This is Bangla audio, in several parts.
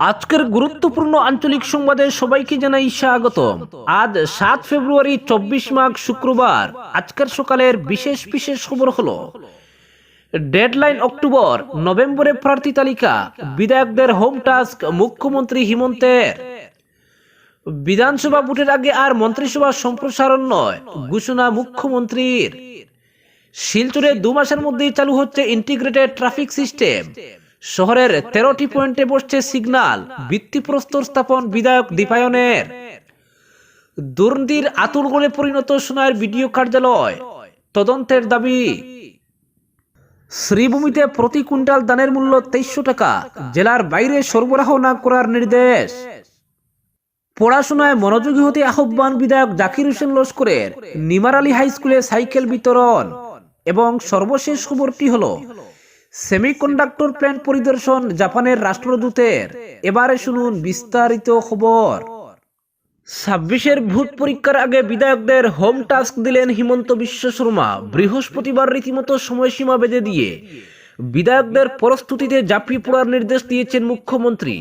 আজকের গুরুত্বপূর্ণ আঞ্চলিক সংবাদে সবাইকে জানাই স্বাগত আজ সাত ফেব্রুয়ারি, চব্বিশ মাঘ শুক্রবার। আজকের সকালের বিশেষ বিশেষ খবর হলো, ডেডলাইন অক্টোবর, নভেম্বরে প্রার্থী তালিকা, বিধায়কদের হোম টাস্ক মুখ্যমন্ত্রী হিমন্তের। বিধানসভা ভোটের আগে আর মন্ত্রিসভা সম্প্রসারণ নয়, ঘোষণা মুখ্যমন্ত্রীর। শিলচরে দু মাসের মধ্যেই চালু হচ্ছে ইন্টিগ্রেটেড ট্রাফিক সিস্টেম শহরের তেরোটি পয়েন্টে বসছে সিগন্যাল ভিত্তিপ্রস্তর স্থাপন বিধায়ক দীপায়নের। দুর্নীতির আতুরগোলে পরিণত সোনার বিডিও কার্যালয়, তদন্তের দাবি। শ্রীভূমিতে প্রতি কুইন্টাল দানের মূল্য তেইশশো টাকা, জেলার বাইরে সরবরাহ না করার নির্দেশ। পড়াশোনায় মনোযোগী হতে আহ্বান বিধায়ক জাকির হোসেন লস্করের, নিমার আলী হাই স্কুলে সাইকেল বিতরণ। এবং সর্বশেষ খবরটি হলো সেমিকন্ডাক্টর প্ল্যান্ট পরিদর্শন জাপানের রাষ্ট্রদূতের। এবারে শুনুন বিস্তারিত খবর। ছাব্বিশের ভূত পরীক্ষার আগে বিধায়কদের হোম টাস্ক দিলেন হিমন্ত বিশ্ব শর্মা। বৃহস্পতিবার রীতিমতো সময়সীমা বেঁধে দিয়ে বিধায়কদের প্রস্তুতিতে জাপি পড়ার নির্দেশ দিয়েছেন মুখ্যমন্ত্রী।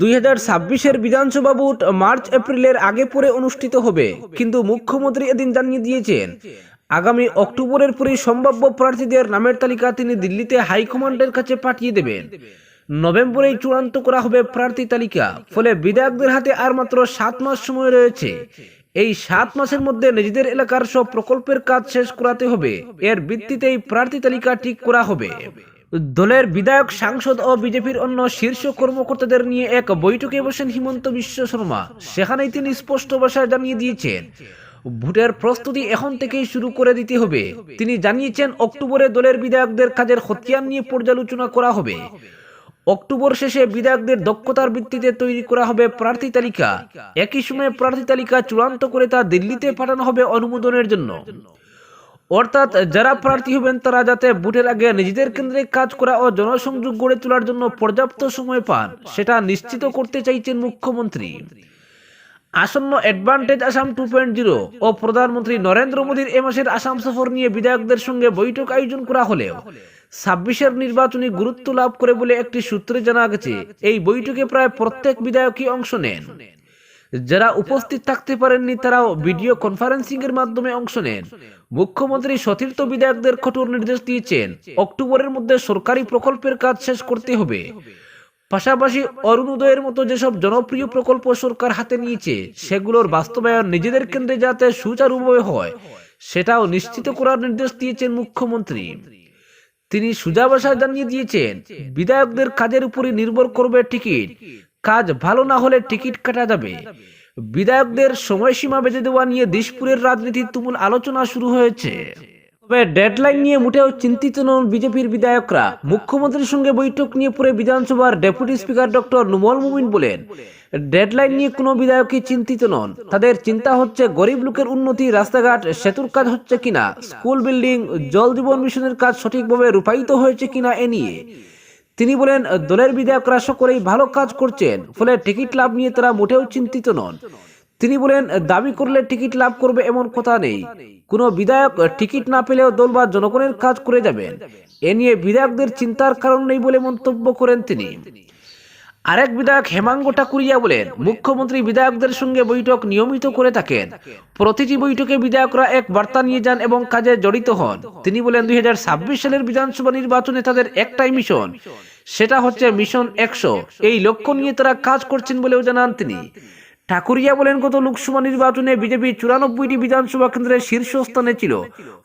দুই হাজার ছাব্বিশের বিধানসভা ভোট মার্চ এপ্রিলের আগে পরে অনুষ্ঠিত হবে, কিন্তু মুখ্যমন্ত্রী এদিন জানিয়ে দিয়েছেন আগামী অক্টোবরের পরে সম্ভাব্য প্রার্থীদের নামের তালিকা তিনি দিল্লিতে হাইকমান্ডের কাছে পাঠিয়ে দেবেন। নভেম্বরেই চূড়ান্ত করা হবে প্রার্থী তালিকা, ফলে বিধায়কদের হাতে আর মাত্র সাত মাস সময় রয়েছে। এই সাত মাসের মধ্যে নিজেদের এলাকার সব প্রকল্পের কাজ শেষ করাতে হবে। এর ভিত্তিতেই প্রার্থী তালিকা ঠিক করা হবে। দলের বিধায়ক, সাংসদ ও বিজেপির অন্য শীর্ষ কর্মকর্তাদের নিয়ে এক বৈঠকে বসেন হিমন্ত বিশ্ব শর্মা। সেখানেই তিনি স্পষ্ট ভাষায় জানিয়ে দিয়েছেন ভোটের প্রস্তুতি এখন থেকেই শুরু করে দিতে হবে। তিনি জানিয়েছেন, অক্টোবরে দলের বিধায়কদের কাজের খতিয়ান নিয়ে পর্যালোচনা করা হবে। অক্টোবর শেষে বিধায়কদের দক্ষতার ভিত্তিতে তৈরি করা হবে প্রার্থী তালিকা। একই সময়ে প্রার্থী তালিকা চূড়ান্ত করে তা দিল্লিতে পাঠানো হবে অনুমোদনের জন্য। অর্থাৎ যারা প্রার্থী হবেন, তারা যাতে ভোটের আগে নিজেদের কেন্দ্রে কাজ করা ও জনসংযোগ গড়ে তোলার জন্য পর্যাপ্ত সময় পান, সেটা নিশ্চিত করতে চাইছেন মুখ্যমন্ত্রী। আসন্ন advantage Assam two point zero ও প্রধানমন্ত্রী নরেন্দ্র মোদীর এ মাসের আসাম সফর নিয়ে বিধায়কদের সঙ্গে বৈঠক আয়োজন করা হলেও ছাব্বিশের নির্বাচনী গুরুত্ব লাভ করে বলে একটি সূত্রে জানা গেছে, এই বৈঠকে প্রায় প্রত্যেক বিধায়কই অংশ নেন। যারা উপস্থিত থাকতে পারেননি তারাও ভিডিও কনফারেন্সিং এর মাধ্যমে অংশ নেন। মুখ্যমন্ত্রী সতীর্থ বিধায়কদের কঠোর নির্দেশ দিয়েছেন, অক্টোবরের মধ্যে সরকারি প্রকল্পের কাজ শেষ করতে হবে। পাশাপাশি অরুণোদয়ের মতো যেসব জনপ্রিয় প্রকল্প সরকার হাতে নিয়েছে, সেগুলোর বাস্তবায়ন নিজেদের কেন্দ্রে যাতে সুচারুভাবে হয়, সেটাও নিশ্চিত করার নির্দেশ দিয়েছেন মুখ্যমন্ত্রী। তিনি সুজা ভাষায় জানিয়ে দিয়েছেন, বিধায়কদের কাজের উপরে নির্ভর করবে টিকিট। কাজ ভালো না হলে টিকিট কাটা যাবে। বিধায়কদের সময়সীমা বেঁধে দেওয়া নিয়ে দিশপুরের রাজনীতির তুমুল আলোচনা শুরু হয়েছে। তবে ডেডলাইন নিয়ে মোটেও চিন্তিত নন বিজেপির বিধায়করা। মুখ্যমন্ত্রীর সঙ্গে বৈঠক নিয়ে পরে বিধানসভার ডেপুটি স্পিকার ডক্টর নুমল মুমিন বলেন, ডেডলাইন নিয়ে কোনো বিধায়কই চিন্তিত নন। তাদের চিন্তা হচ্ছে গরিব লোকের উন্নতি, রাস্তাঘাট, সেতুর কাজ হচ্ছে কিনা, স্কুল বিল্ডিং, জল জীবন মিশনের কাজ সঠিকভাবে রূপায়িত হয়েছে কিনা এ নিয়ে। তিনি বলেন, দলের বিধায়করা সকলেই ভালো কাজ করছেন, ফলে টিকিট লাভ নিয়ে তারা মোটেও চিন্তিত নন। তিনি বলেন, দাবি করলে টিকিট লাভ করবে এমন কথা নেই। কোনো বিধায়ক টিকিট না পেলেও দল বা জনগণের কাজ করে যাবেন। এ নিয়ে বিধায়কদের চিন্তার কারণ নেই বলে মন্তব্য করেন তিনি। আরেক বিধায়ক হেমাঙ্গ ঠাকুরিয়া বলেন, মুখ্যমন্ত্রী বিধায়কদের সঙ্গে বৈঠক নিয়মিত করে থাকেন। প্রতিটি বৈঠকে বিধায়করা এক বার্তা নিয়ে যান এবং কাজে জড়িত হন। তিনি বলেন, দুই হাজার ছাব্বিশ সালের বিধানসভা নির্বাচনে তাদের একটাই মিশন। সেটা হচ্ছে মিশন একশো। এই লক্ষ্য নিয়ে তারা কাজ করছেন বলেও জানান তিনি। ঠাকুরিয়া বলেন, গত লোকসভা নির্বাচনে বিজেপি চুরানব্বইটি বিধানসভা কেন্দ্রের শীর্ষস্থানে ছিল।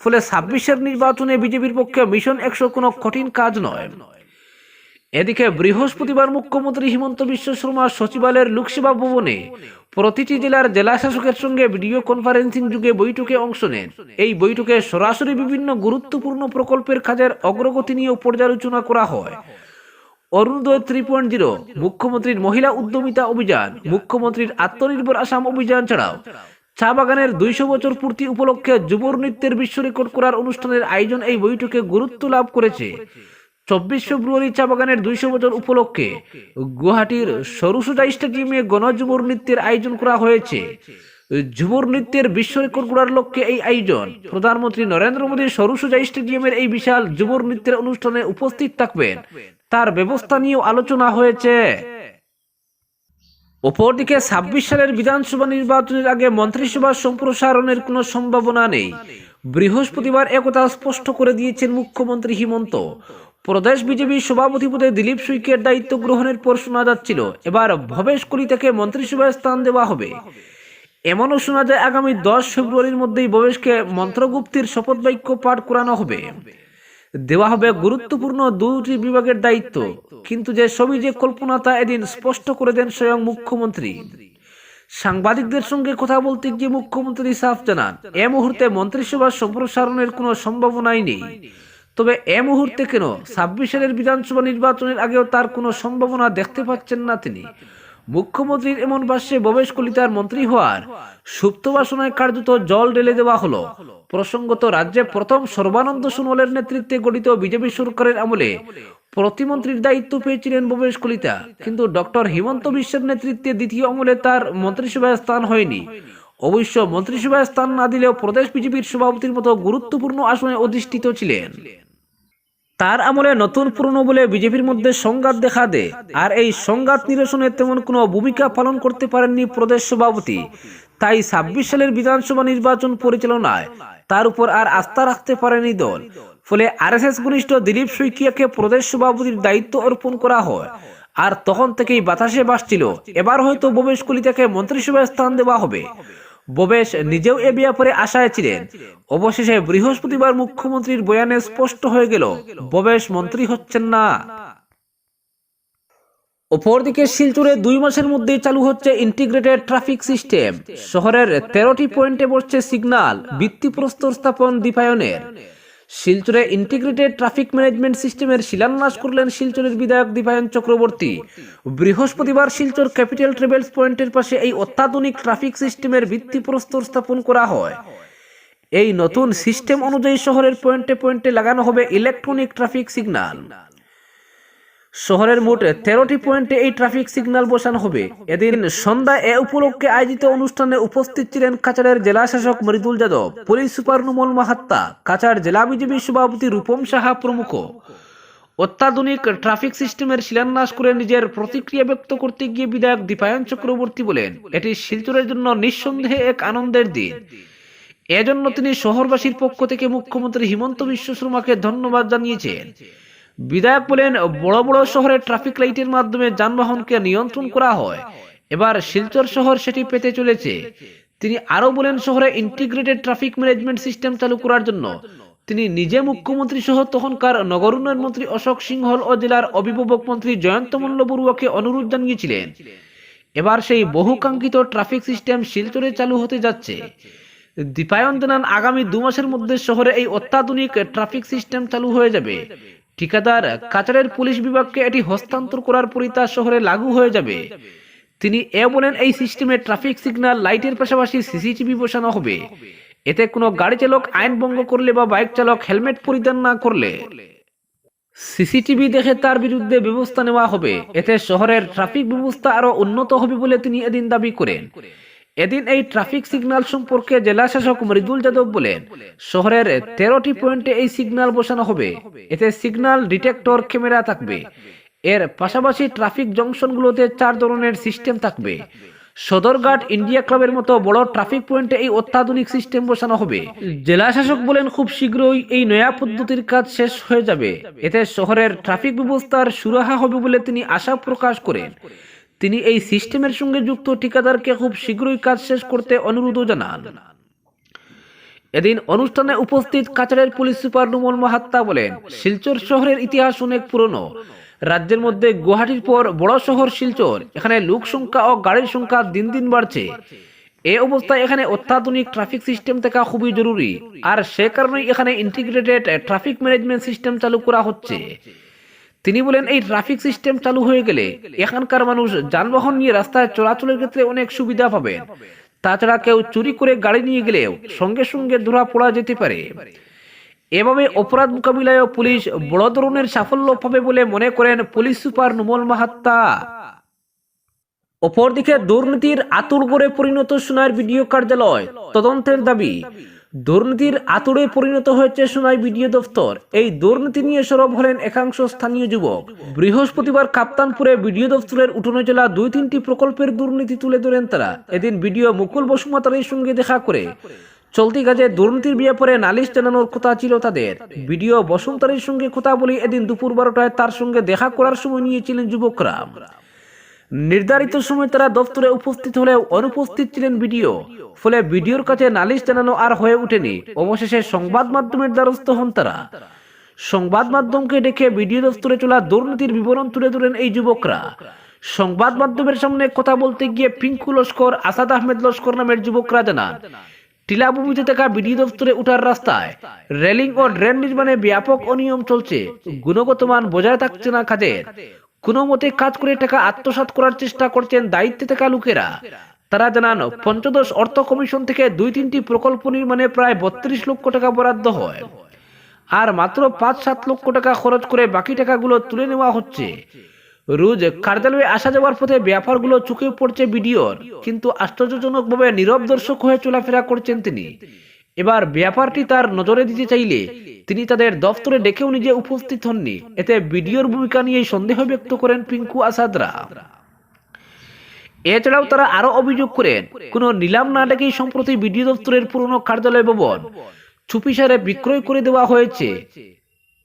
ফলে ছাব্বিশের নির্বাচনে বিজেপির পক্ষে মিশন একশো কোনো কঠিন কাজ নয়। এদিকে বৃহস্পতিবার মুখ্যমন্ত্রী হিমন্ত বিশ্ব শর্মা সচিবালয়ের লোকসেবা ভবনে প্রতিটি জেলার জেলা শাসকের সঙ্গে ভিডিও কনফারেন্সিং যুগে বৈঠকে অংশ নেন। এই বৈঠকে সরাসরি বিভিন্ন গুরুত্বপূর্ণ প্রকল্পের কাজের অগ্রগতি নিয়েও পর্যালোচনা করা হয়। অরুণোদয় থ্রি পয়েন্ট জিরো মুখ্যমন্ত্রীর মহিলা উদ্যমিতা অভিযান, মুখ্যমন্ত্রীর আত্মনির্ভর আসাম অভিযান ছাড়াও। চা বাগানের দুইশো বছর পূর্তি উপলক্ষে যুব নৃত্যের বিশ্ব রেকর্ড করার অনুষ্ঠানের আয়োজন এই বৈঠকে গুরুত্ব লাভ করেছে। চব্বিশ ফেব্রুয়ারি চা বাগানের দুইশো বছর উপলক্ষে গুয়াহাটির সরুসুজা স্টেডিয়ামে গণযুবর নৃত্যের আয়োজন করা হয়েছে। যুবর নৃত্যের বিশ্ব রেকর্ড করার লক্ষ্যে এই আয়োজন। প্রধানমন্ত্রী নরেন্দ্র মোদী সরুসুজা স্টেডিয়ামের এই বিশাল যুবর নৃত্যের অনুষ্ঠানে উপস্থিত থাকবেন। তার ব্যবস্থা নিয়েও আলোচনা হয়েছে। অপরদিকে ছাব্বিশ সালের বিধানসভা নির্বাচনের আগে মন্ত্রিসভা সম্প্রসারণের কোনো সম্ভাবনা নেই। বৃহস্পতিবার একথা স্পষ্ট করে দিয়েছেন মুখ্যমন্ত্রী হিমন্ত। প্রদেশ বিজেপি সভাপতি পদে দিলীপ সুইকের দায়িত্ব গ্রহণের পর শোনা যাচ্ছিল, এবার ভবেশ কলি থেকে মন্ত্রিসভায় স্থান দেওয়া হবে। এমনও শোনা যায় আগামী দশ ফেব্রুয়ারির মধ্যেই ভবেশকে মন্ত্রগুপ্তির শপথ বাক্য পাঠ করানো হবে। দেওয়া হবে গুরুত্বপূর্ণ দুটি বিভাগের দায়িত্ব। কিন্তু যে ছবি যে কল্পনা তা এদিন স্পষ্ট করে দেন স্বয়ং মুখ্যমন্ত্রী। সাংবাদিকদের সঙ্গে কথা বলতে গিয়ে মুখ্যমন্ত্রী সাফ জানান, এ মুহূর্তে মন্ত্রিসভা সম্প্রসারণের কোনো সম্ভাবনাই নেই। তবে এ মুহূর্তে কেন? ছাব্বিশ সালের বিধানসভা নির্বাচনের আগেও তার কোনো সম্ভাবনা দেখতে পাচ্ছেন না তিনি। মুখ্যমন্ত্রীর এমন ভাষ্যে ভবেশ কলিতার মন্ত্রী হওয়ার সুপ্ত বাসনায় কার্যত জল ঢেলে দেওয়া হলো। প্রসঙ্গত রাজ্যে প্রথম সর্বানন্দ সোনোয়ালের নেতৃত্বে গঠিত বিজেপি সরকারের আমলে প্রতিমন্ত্রীর দায়িত্ব পেয়েছিলেন ভবেশ কলিতা। কিন্তু ডক্টর হিমন্ত বিশ্বের নেতৃত্বে দ্বিতীয় আমলে তার মন্ত্রিসভায় স্থান হয়নি। অবশ্য মন্ত্রিসভায় স্থান না দিলেও প্রদেশ বিজেপির সভাপতির মতো গুরুত্বপূর্ণ আসনে অধিষ্ঠিত ছিলেন। তার আমলে নতুন পুরনো বলে বিজেপির মধ্যে সংঘাত দেখা দেয়। আর এই সংঘাত নিরসনে তেমন কোনো ভূমিকা পালন করতে পারেননি প্রদেশ সভাপতি। তাই ছাব্বিশ সালের বিধানসভা নির্বাচন পরিচালনায় তার উপর আর আস্থা রাখতে পারেনি দল। ফলে আরএসএস ঘনিষ্ঠ দিলীপ শইকিয়াকে প্রদেশ সভাপতির দায়িত্ব অর্পণ করা হয়। আর তখন থেকেই বাতাসে বাসছিল এবার হয়তো ভবেশ কলিতাকে মন্ত্রিসভায় স্থান দেওয়া হবে। ভবেশ নিজেও এ ব্যাপারে আশায় ছিলেন। অবশেষে বৃহস্পতিবার মুখ্যমন্ত্রীর বয়ানে স্পষ্ট হয়ে গেল, ববেশ মন্ত্রী হচ্ছেন না। অপরদিকে শিলচুরে দুই মাসের মধ্যেই চালু হচ্ছে ইন্টিগ্রেটেড ট্রাফিক সিস্টেম। শহরের তেরোটি পয়েন্টে বসছে সিগন্যাল ভিত্তিপ্রস্তর স্থাপন দীপায়নের। শিলচরে ইন্টিগ্রেটেড ট্রাফিক ম্যানেজমেন্ট সিস্টেমের শিলান্যাস করলেন শিলচরের বিধায়ক দীপায়ন চক্রবর্তী। বৃহস্পতিবার শিলচর ক্যাপিটাল ট্রেভেলস পয়েন্টের পাশে এই অত্যাধুনিক ট্রাফিক সিস্টেমের ভিত্তিপ্রস্তর স্থাপন করা হয়। এই নতুন সিস্টেম অনুযায়ী শহরের পয়েন্টে পয়েন্টে লাগানো হবে ইলেকট্রনিক ট্রাফিক সিগন্যাল শহরের মোট তেরোটি পয়েন্টে এই ট্রাফিক সিগন্যাল বসানো হবে। এদিন সন্ধ্যা এ উপলক্ষে আয়োজিত অনুষ্ঠানে উপস্থিত ছিলেন কাছাড়ের জেলা শাসক মৃদুল যাদব, পুলিশ সুপার নুমল মাহাত্তা, কাছাড় জেলা বিজেপি সভাপতি রূপম সাহা প্রমুখ। অত্যাধুনিক ট্রাফিক সিস্টেমের শিলান্যাস করে নিজের প্রতিক্রিয়া ব্যক্ত করতে গিয়ে বিধায়ক দীপায়ন চক্রবর্তী বলেন, এটি শিলচরের জন্য নিঃসন্দেহে এক আনন্দের দিন। এজন্য তিনি শহরবাসীর পক্ষ থেকে মুখ্যমন্ত্রী হিমন্ত বিশ্ব শর্মাকে ধন্যবাদ জানিয়েছেন। বিধায়ক বলেন বড় বড় শহরে ট্রাফিক লাইটের মাধ্যমে যানবাহনকে নিয়ন্ত্রণ করা হয়। এবার শিলচর শহর সেটি পেতে চলেছে। তিনি আরও বলেন, শহরে ইন্টিগ্রেটেড ট্রাফিক ম্যানেজমেন্ট সিস্টেম চালু করার জন্য। তিনি নিজে মুখ্যমন্ত্রী সহ তখনকার নগর উন্নয়ন মন্ত্রী অশোক সিংহল ও জেলার অভিভাবক মন্ত্রী জয়ন্ত মল্ল বড়ুয়াকে অনুরোধ জানিয়েছিলেন। এবার সেই বহুকাঙ্ক্ষিত ট্রাফিক সিস্টেম শিলচরে চালু হতে যাচ্ছে। দীপায়ন জানান আগামী দু মাসের মধ্যে শহরে এই অত্যাধুনিক ট্রাফিক সিস্টেম চালু হয়ে যাবে। ঠিকাদার কাচারের পুলিশ বিভাগকে এটি হস্তান্তর করার পরই তা শহরে লাগু হয়ে যাবে। তিনি এ বলেন, এই সিস্টেমে ট্রাফিক সিগন্যাল, লাইটের পাশাপাশি সিসিটিভি বসানো হবে। এতে কোনো গাড়ি চালক আইন ভঙ্গ করলে বা বাইক চালক হেলমেট পরিধান না করলে। সিসিটিভি দেখে তার বিরুদ্ধে ব্যবস্থা নেওয়া হবে। এতে শহরের ট্রাফিক ব্যবস্থা আরও উন্নত হবে বলে তিনি এদিন দাবি করেন। এদিন এই ট্রাফিক সিগন্যাল সম্পর্কে জেলা শাসক মৃদুল যাদব বলেন, শহরের তেরোটি পয়েন্টে এই সিগন্যাল বসানো হবে। এতে সিগন্যাল ডিটেক্টর ক্যামেরা থাকবে। এর পাশাপাশি ট্রাফিক জংশনগুলোতে চার ধরনের সিস্টেম থাকবে। সদরঘাট ইন্ডিয়া ক্লাবের মতো বড় ট্রাফিক পয়েন্টে এই অত্যাধুনিক সিস্টেম বসানো হবে। জেলা শাসক বলেন, খুব শীঘ্রই এই নয়া পদ্ধতির কাজ শেষ হয়ে যাবে। এতে শহরের ট্রাফিক ব্যবস্থার সুরাহা হবে বলে তিনি আশা প্রকাশ করেন। তিনি এই সিস্টেমের সঙ্গে যুক্ত ঠিকাদারকে খুব শীঘ্রই কাজ শেষ করতে অনুরোধও জানান। এদিন অনুষ্ঠানে উপস্থিত কাছাড়ের পুলিশ সুপার নুমল মাহাত্তা বলেন, শিলচর শহরের ইতিহাস অনেক পুরনো। রাজ্যের মধ্যে গুয়াহাটির পর বড় শহর শিলচর। এখানে লোক সংখ্যা ও গাড়ির সংখ্যা দিন দিন বাড়ছে। এ অবস্থায় এখানে অত্যাধুনিক ট্রাফিক সিস্টেম থাকা খুবই জরুরি। আর সে কারণে এখানে ইন্টিগ্রেটেড ট্রাফিক ম্যানেজমেন্ট সিস্টেম চালু করা হচ্ছে। তিনি বলেন, এই ট্রাফিক সিস্টেম চালু হয়ে গেলে এখানকার মানুষ যানবাহন নিয়ে রাস্তায় চলাচলের ক্ষেত্রে অনেক সুবিধা পাবেন। তাছাড়া কেউ চুরি করে গাড়ি নিয়ে গেলেও সঙ্গে সঙ্গে ধরা পড়া যেতে পারে। এভাবে অপরাধ মোকাবিলায় পুলিশ বড় ধরনের সাফল্য পাবে বলে মনে করেন পুলিশ সুপার নুমল মাহাত্তা। অপরদিকে দুর্নীতির আতুর গড়ে পরিণত সোনার ভিডিও কার্যালয় তদন্তের দাবি দুর্নীতির আতড়ে পরিণত হয়েছে সোনাই বিডিও দফতর। এই দুর্নীতি নিয়ে সরব হলেন একাংশ স্থানীয় যুবক। বৃহস্পতিবার কাপ্তানপুরে বিডিও দফতরের উঠোনে জেলা দুই তিনটি প্রকল্পের দুর্নীতি তুলে ধরেন তারা। এদিন বিডিও মুকুল বসুমাতারের সঙ্গে দেখা করে। চলতি কাজে দুর্নীতির ব্যাপারে নালিশ জানানোর কথা ছিল তাদের। বিডিও বসন্তারের সঙ্গে কথা বলে এদিন দুপুর বারোটায় তার সঙ্গে দেখা করার সময় নিয়েছিলেন যুবকরা। নির্ধারিত সময় তারা দপ্তরে উপস্থিত হলেও অনুপস্থিত ছিলেন বিডিও, ফলে বিডিওর কাছে নালিশ জানানো আর হয়ে ওঠেনি। অবশেষে সংবাদ মাধ্যমের দ্বারস্থ হন তারা। সংবাদ মাধ্যমকে ডেকে বিডিও দপ্তরে চলা দুর্নীতির বিবরণ তুলে ধরেন এই যুবকরা। সংবাদ মাধ্যমের সামনে কথা বলতে গিয়ে পিঙ্কু লস্কর, আসাদ আহমেদ লস্কর নামের যুবকরা জানান, টিলাভূমিতে থাকা বিডি দপ্তরে উঠার রাস্তায় রেলিং ও ড্রেন নির্মাণে ব্যাপক অনিয়ম চলছে। গুণগত মান বজায় থাকছে না কাজের কোনো মতে কাজ করে টাকা আত্মসাৎ করার চেষ্টা করছেন দায়িত্বে থাকা লোকেরা। তারা জানান, পঞ্চদশ অর্থ কমিশন থেকে দুই তিনটি প্রকল্প নির্মাণে প্রায় বত্রিশ লক্ষ টাকা বরাদ্দ হয়। আর মাত্র পাঁচ সাত লক্ষ টাকা খরচ করে বাকি টাকাগুলো তুলে নেওয়া হচ্ছে। রোজ কার্যালয়ে আসা যাওয়ার পথে ব্যাপারগুলো চোখে পড়ছে ভিডিওর কিন্তু আশ্চর্যজনকভাবে নীরব দর্শক হয়ে চলাফেরা করছেন তিনি। এবার ব্যাপারটি তার নজরে দিতে চাইলে তিনি তাদের দফতরে ডেকেও নিজে উপস্থিত হননি। এতে ভিডিওর ভূমিকা নিয়ে সন্দেহ ব্যক্ত করেন পিঙ্কু আসাদরা। এছাড়াও তারা আরও অভিযোগ করেন, কোনো নিলাম না ডেকেই সম্প্রতি বিডিও দপ্তরের পুরনো কার্যালয় ভবন চুপিসারে বিক্রয় করে দেওয়া হয়েছে।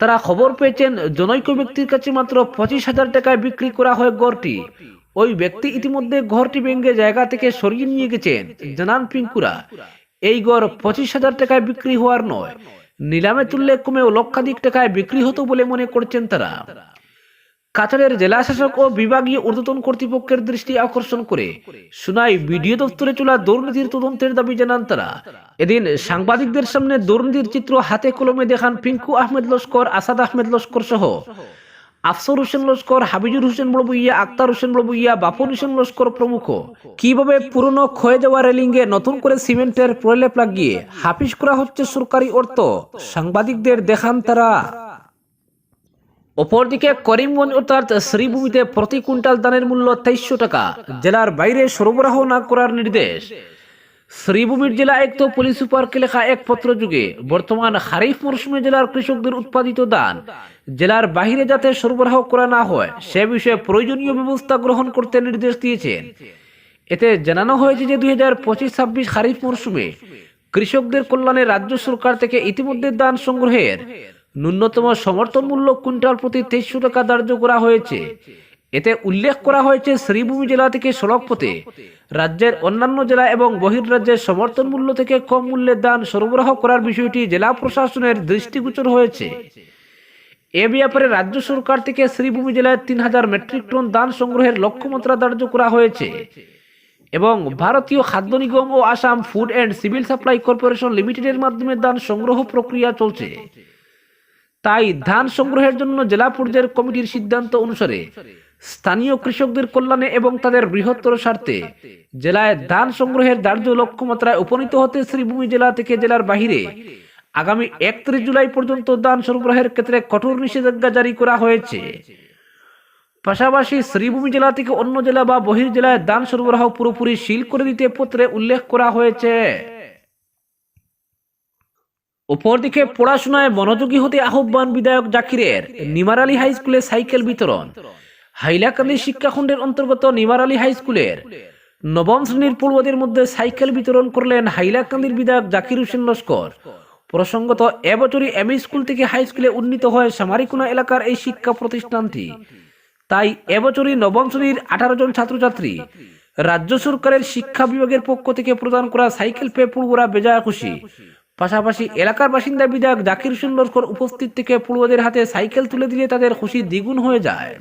তারা খবর পেয়েছেন, জনৈক ব্যক্তির কাছে মাত্র পঁচিশ হাজার টাকায় বিক্রি করা হয় গড়টি ওই ব্যক্তি ইতিমধ্যে ঘরটি ভেঙে জায়গা থেকে সরিয়ে নিয়ে গেছেন, জানান পিঙ্কুরা। এই গড় পঁচিশ হাজার টাকায় বিক্রি হওয়ার নয়। নিলামে তুললে কমেও লক্ষাধিক টাকায় বিক্রি হতো বলে মনে করছেন তারা। কাছাড়ের জেলা শাসক ও বিভাগীয় ঊর্ধ্বতন কর্তৃপক্ষের দৃষ্টি আকর্ষণ করে সুনাই বিডিও দপ্তরে চলা দুর্নীতির তদন্তের দাবি জানান তারা। এদিন সাংবাদিকদের সামনে দুর্নীতির চিত্র হাতে কলমে দেখান পিঙ্কু আহমেদ লস্কর, আসাদ আহমেদ লস্কর সহ আফসর হোসেন লস্কর, হাবিজুর হোসেন বড়বুইয়া, আক্তার হোসেন বড়বুইয়া বাপন হোসেন লস্কর প্রমুখ। কীভাবে পুরনো ক্ষয়ে যাওয়া রেলিংয়ে নতুন করে সিমেন্টের প্রলেপ লাগিয়ে হাফিস করা হচ্ছে সরকারি অর্থ? সাংবাদিকদের দেখান তারা। অপরদিকে করিমগঞ্জ অর্থাৎ শ্রীভূমিতে প্রতি কুইন্টাল ধানের মূল্য তেইশশো টাকা। জেলার বাইরে সরবরাহ না করার নির্দেশ। শ্রীভূমির জেলা আয়ুক্ত পুলিশ সুপারকে লেখা এক পত্র যুগে বর্তমান খারিফ মরশুমে জেলার কৃষকদের উৎপাদিত ধান জেলার বাহিরে যাতে সরবরাহ করা না হয়, সে বিষয়ে প্রয়োজনীয় ব্যবস্থা গ্রহণ করতে নির্দেশ দিয়েছেন। এতে জানানো হয়েছে যে দুই হাজার পঁচিশ ছাব্বিশ খারিফ মরশুমে কৃষকদের কল্যাণে রাজ্য সরকার থেকে ইতিমধ্যে দান সংগ্রহের ন্যূনতম সমর্থন মূল্য কুইন্টাল প্রতি তেইশশো টাকা ধার্য করা হয়েছে। এতে উল্লেখ করা হয়েছে, শ্রীভূমি জেলা থেকে সড়ক পথে রাজ্যের অন্যান্য জেলা এবং বহির্রাজ্যের সমর্থন মূল্য থেকে কম মূল্যের দান সরবরাহ করার বিষয়টি জেলা প্রশাসনের দৃষ্টিগোচর হয়েছে। এ ব্যাপারে রাজ্য সরকার থেকে শ্রীভূমি জেলায় তিন হাজার মেট্রিক টন দান সংগ্রহের লক্ষ্যমাত্রা ধার্য করা হয়েছে। এবং ভারতীয় খাদ্য নিগম ও Assam food and civil supply corporation লিমিটেডের মাধ্যমে দান সংগ্রহ প্রক্রিয়া চলছে। তাই ধান সংগ্রহের জন্য জেলা পর্যায়ের কমিটির সিদ্ধান্ত অনুসারে স্থানীয় কৃষকদের কল্যাণে এবং তাদের বৃহত্তর স্বার্থে জেলায় ধান সংগ্রহের ধার্য লক্ষ্যমাত্রায় উপনীত হতে শ্রীভূমি জেলা থেকে জেলার বাহিরে আগামী একত্রিশ জুলাই পর্যন্ত দান সরবরাহের ক্ষেত্রে কঠোর নিষেধাজ্ঞা জারি করা হয়েছে। পাশাপাশি শ্রীভূমি জেলা থেকে অন্য জেলা বা বহির জেলায় ধান সরবরাহ পুরোপুরি সিল করে দিতে পত্রে উল্লেখ করা হয়েছে। অপরদিকে পড়াশোনায় মনোযোগী হতে আহ্বান বিধায়ক জাকিরের নিমার আলী হাই স্কুলে সাইকেল বিতরণ। হাইলাকান্দি শিক্ষাখণ্ডের অন্তর্গত নিমার আলী হাই স্কুলের নবম শ্রেণির পড়ুয়াদের মধ্যে সাইকেল বিতরণ করলেন হাইলাকান্দির বিধায়ক জাকির হোসেন লস্কর। প্রসঙ্গত, এবছরই এমই স্কুল থেকে হাই স্কুলে উন্নীত হয় সামারিকুনা এলাকার এই শিক্ষা প্রতিষ্ঠানটি। তাই এবছরই নবম শ্রেণির আঠারো জন ছাত্রছাত্রী রাজ্য সরকারের শিক্ষা বিভাগের পক্ষ থেকে প্রদান করা সাইকেল পেয়ে পড়ুয়ারা বেজায় খুশি। পাশাপাশি এলাকার বাসিন্দা বিধায়ক জাকির হোসেন লস্কর উপস্থিত থেকে পড়ুয়াদের হাতে সাইকেল তুলে দিলে তাদের খুশি দ্বিগুণ হয়ে যায়।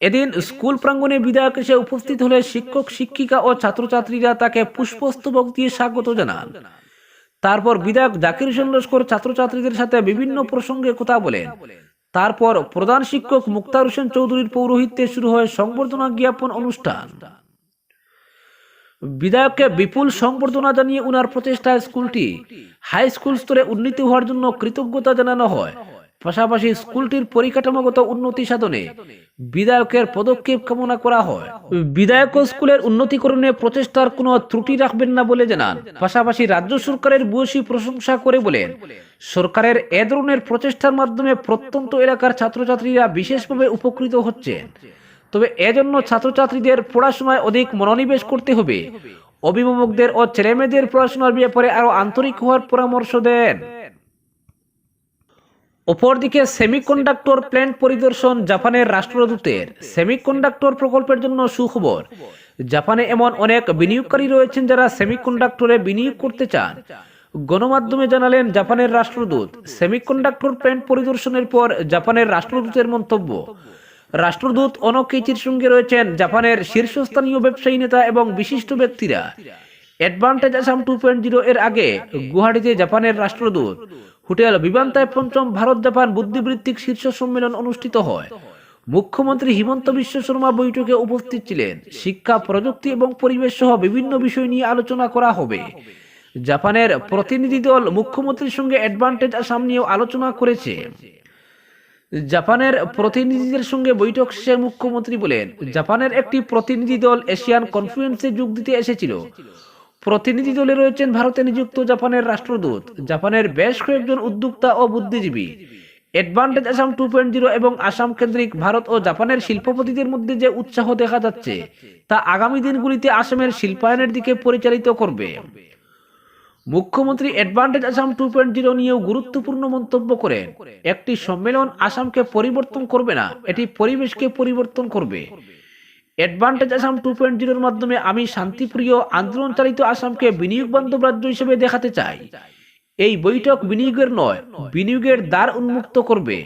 এদিন স্কুল প্রাঙ্গণে বিধায়ক এসে উপস্থিত হলে শিক্ষক, শিক্ষিকা ও ছাত্রছাত্রীরা তাকে পুষ্পস্তবক দিয়ে স্বাগত জানান। তারপর বিধায়ক জাকির হোসেন লস্কর ছাত্রছাত্রীদের সাথে বিভিন্ন প্রসঙ্গে কথা বলেন। তারপর প্রধান শিক্ষক মুক্তার হোসেন চৌধুরীর পৌরোহিত্যে শুরু হয় সংবর্ধনা জ্ঞাপন অনুষ্ঠান। বিধায়ককে বিপুল সংবর্ধনা জানিয়ে উনার প্রচেষ্টায় স্কুলটি হাই স্কুল স্তরে উন্নীত হওয়ার জন্য কৃতজ্ঞতা জানানো হয়। পাশাপাশি স্কুলটির পরিকাঠামোগত উন্নতি সাধনে বিধায়কের পদক্ষেপ কামনা করা হয়। বিধায়ক স্কুলের উন্নতিকরণে প্রচেষ্টার কোনো ত্রুটি রাখবেন না বলে জানান। পাশাপাশি রাজ্য সরকারের বয়সী প্রশংসা করে বলেন, সরকারের এ ধরনের প্রচেষ্টার মাধ্যমে প্রত্যন্ত এলাকার ছাত্রছাত্রীরা বিশেষভাবে উপকৃত হচ্ছেন। তবে এজন্য ছাত্রছাত্রীদের পড়াশোনায় অধিক মনোনিবেশ করতে হবে। অভিভাবকদের ও ছেলেমেয়েদের পড়াশোনার ব্যাপারে আরও আন্তরিক হওয়ার পরামর্শ দেন। অপরদিকে সেমিকন্ডাক্টর প্ল্যান্ট পরিদর্শন জাপানের রাষ্ট্রদূতের সেমিকন্ডাক্টর প্রকল্পের জন্য সুখবর। জাপানে এমন অনেক বিনিয়োগকারী রয়েছেন যারা সেমিকন্ডাক্টরে বিনিয়োগ করতে চান। গণমাধ্যমে জানালেন জাপানের রাষ্ট্রদূত। সেমিকন্ডাক্টর প্ল্যান্ট পরিদর্শনের পর জাপানের রাষ্ট্রদূতের মন্তব্য। রাষ্ট্রদূত অনকেচির সঙ্গে রয়েছেন জাপানের শীর্ষস্থানীয় ব্যবসায়ী নেতা এবং বিশিষ্ট ব্যক্তিরা। Advantage Assam two point zero এর আগে গুয়াহাটিতে জাপানের রাষ্ট্রদূত। হোটেল বিমানতায় পঞ্চম ভারত জাপান বুদ্ধিবৃত্তিক শীর্ষ সম্মেলন অনুষ্ঠিত হয়। মুখ্যমন্ত্রী হিমন্ত বিশ্ব শর্মা বৈঠকে উপস্থিত ছিলেন। শিক্ষা, প্রযুক্তি এবং পরিবেশ সহ বিভিন্ন বিষয় নিয়ে আলোচনা করা হবে। জাপানের প্রতিনিধি দল মুখ্যমন্ত্রীর সঙ্গে অ্যাডভান্টেজ আসাম নিয়েও আলোচনা করেছে। জাপানের প্রতিনিধিদের সঙ্গে বৈঠক শেষে মুখ্যমন্ত্রী বলেন, জাপানের একটি প্রতিনিধি দল এশিয়ান কনফারেন্সে যোগ দিতে এসেছিল। প্রতিনিধি দলে রয়েছেন ভারতে নিযুক্ত জাপানের রাষ্ট্রদূত। জাপানের বেশ কয়েকজন উদ্যোক্তা ও বুদ্ধিজীবী। অ্যাডভান্টেজ আসাম টু এবং আসাম কেন্দ্রিক ভারত ও জাপানের শিল্পপতিদের মধ্যে যে উৎসাহ দেখা যাচ্ছে, তা আগামী দিনগুলিতে আসামের শিল্পায়নের দিকে পরিচালিত করবে। মুখ্যমন্ত্রী advantage Assam two point zero নিয়েও গুরুত্বপূর্ণ মন্তব্য করেন। একটি সম্মেলন আসামকে পরিবর্তন করবে না, এটি পরিবেশকে পরিবর্তন করবে। অ্যাডভান্টেজ আসাম টু পয়েন্ট জিরোর মাধ্যমে আমি শান্তিপ্রিয় আন্দোলন চালিত আসামকে বিনিয়োগ বান্ধব রাজ্য হিসেবে দেখাতে চাই। এই বৈঠক বিনিয়োগের নয়, বিনিয়োগের দ্বার উন্মুক্ত করবে।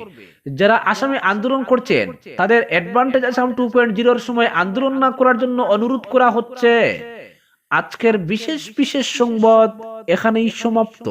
যারা আসামে আন্দোলন করছেন, তাদের অ্যাডভান্টেজ আসাম টু পয়েন্ট জিরোর সময় আন্দোলন না করার জন্য অনুরোধ করা হচ্ছে। আজকের বিশেষ বিশেষ সংবাদ এখানেই সমাপ্ত।